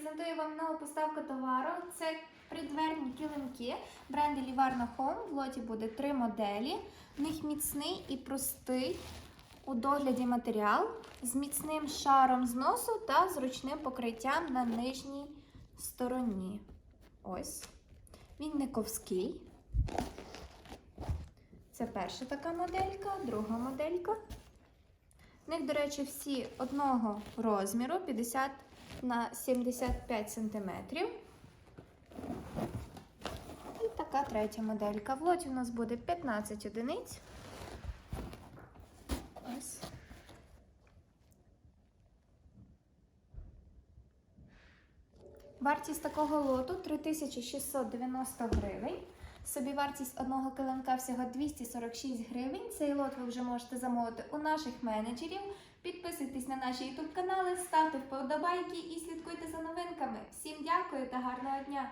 презентую вам нову поставку товару. Це придверні килимки бренду Livarno Home. В лоті буде три моделі. В них міцний і простий у догляді матеріал з міцним шаром зносу та зручним покриттям на нижній стороні. Ось. Він не ковський. Це перша така моделька, друга моделька. В них, до речі, всі одного розміру 50 на 75 см. І така третя моделька. В лоті у нас буде 15 одиниць. Ось. Вартість такого лоту 3690 гривень. Собівартість одного килимка всього 246 гривень. Цей лот ви вже можете замовити у наших менеджерів. Підписуйтесь на наші YouTube канали, ставте вподобайки і слідкуйте за новинками. Всім дякую та гарного дня!